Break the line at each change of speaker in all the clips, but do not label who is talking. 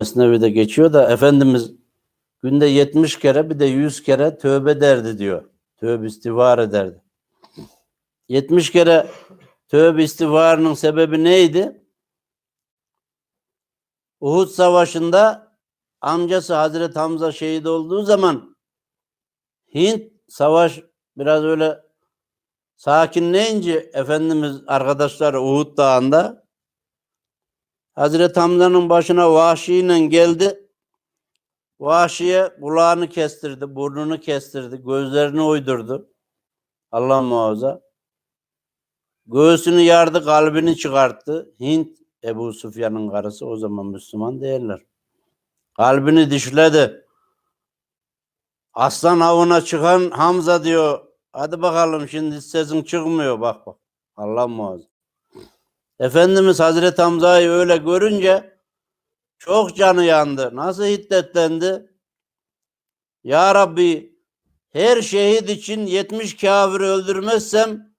Mesnevi'de geçiyor da Efendimiz günde 70 kere bir de 100 kere tövbe derdi diyor. Tövbe istiğfar ederdi. 70 kere tövbe istiğfarının sebebi neydi? Uhud Savaşı'nda amcası Hazreti Hamza şehit olduğu zaman Hint savaş biraz öyle sakinleyince Efendimiz arkadaşlar Uhud Dağı'nda Hazreti Hamza'nın başına vahşiyle geldi. Vahşiye kulağını kestirdi, burnunu kestirdi, gözlerini uydurdu. Allah muhafaza. Göğsünü yardı, kalbini çıkarttı. Hint Ebu Sufyan'ın karısı o zaman Müslüman değiller. Kalbini dişledi. Aslan avına çıkan Hamza diyor. Hadi bakalım şimdi sesin çıkmıyor bak bak. Allah muhafaza. Efendimiz Hazreti Hamza'yı öyle görünce çok canı yandı. Nasıl hiddetlendi? Ya Rabbi her şehit için 70 kafir öldürmezsem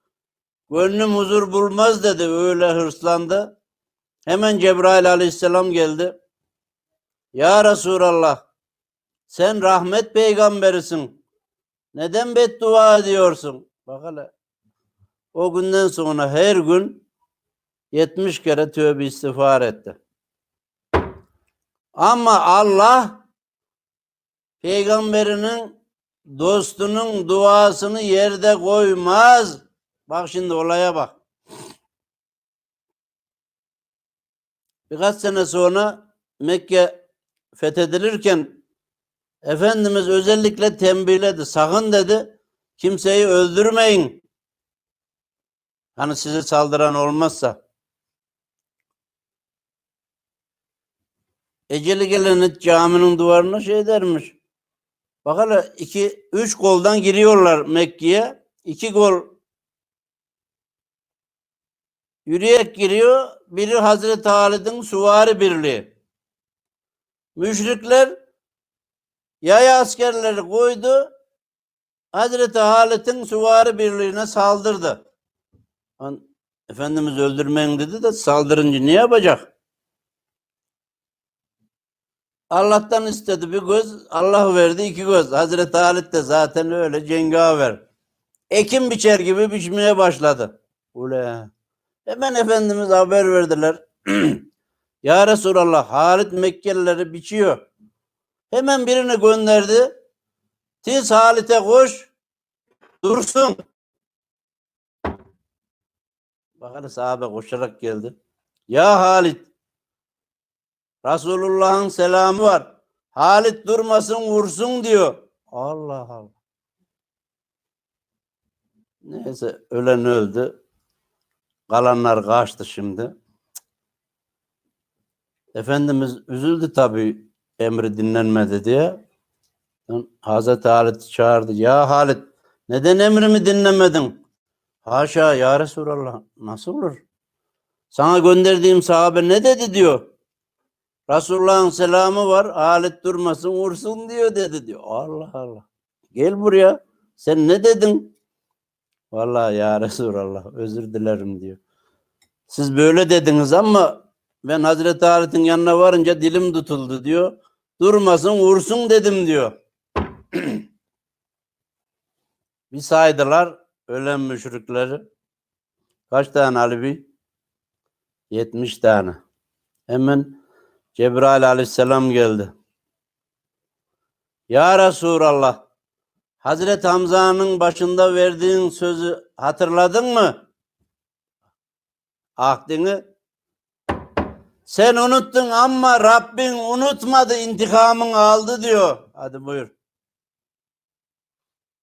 gönlüm huzur bulmaz dedi. Öyle hırslandı. Hemen Cebrail aleyhisselam geldi. Ya Resulallah sen rahmet peygamberisin. Neden beddua ediyorsun? Bak hele. O günden sonra her gün 70 kere tövbe istiğfar etti. Ama Allah peygamberinin dostunun duasını yerde koymaz. Bak şimdi olaya bak. Birkaç sene sonra Mekke fethedilirken Efendimiz özellikle tembihledi. Sakın dedi kimseyi öldürmeyin. Hani size saldıran olmazsa. Eceli geleni caminin duvarına şey dermiş. Bak iki, üç goldan giriyorlar Mekke'ye. İki gol yürüyerek giriyor. Biri Hazreti Halid'in suvari birliği. Müşrikler yaya askerleri koydu. Hazreti Halid'in suvari birliğine saldırdı. Efendimiz öldürmeyin dedi de saldırınca ne yapacak? Allah'tan istedi bir göz, Allah verdi iki göz. Hazreti Halit de zaten öyle cengaver. Ekim biçer gibi biçmeye başladı. Ule. Hemen Efendimiz haber verdiler. ya Resulallah Halit Mekkelileri biçiyor. Hemen birini gönderdi. Tiz Halit'e koş. Dursun. Bakın sahabe koşarak geldi. Ya Halit Resulullah'ın selamı var. Halit durmasın vursun diyor. Allah Allah. Neyse ölen öldü. Kalanlar kaçtı şimdi. Efendimiz üzüldü tabii emri dinlenmedi diye. Hazreti Halit çağırdı. Ya Halit neden emrimi dinlemedin? Haşa ya Resulallah nasıl olur? Sana gönderdiğim sahabe ne dedi diyor. Resulullah'ın selamı var. Halit durmasın vursun diyor dedi diyor. Allah Allah. Gel buraya. Sen ne dedin? Vallahi ya Resulallah özür dilerim diyor. Siz böyle dediniz ama ben Hazreti Halit'in yanına varınca dilim tutuldu diyor. Durmasın vursun dedim diyor. bir saydılar ölen müşrikleri. Kaç tane Bey? 70 tane. Hemen Cebrail aleyhisselam geldi. Ya Resulallah Hazreti Hamza'nın başında verdiğin sözü hatırladın mı? Ahdini sen unuttun ama Rabbin unutmadı intikamını aldı diyor. Hadi buyur.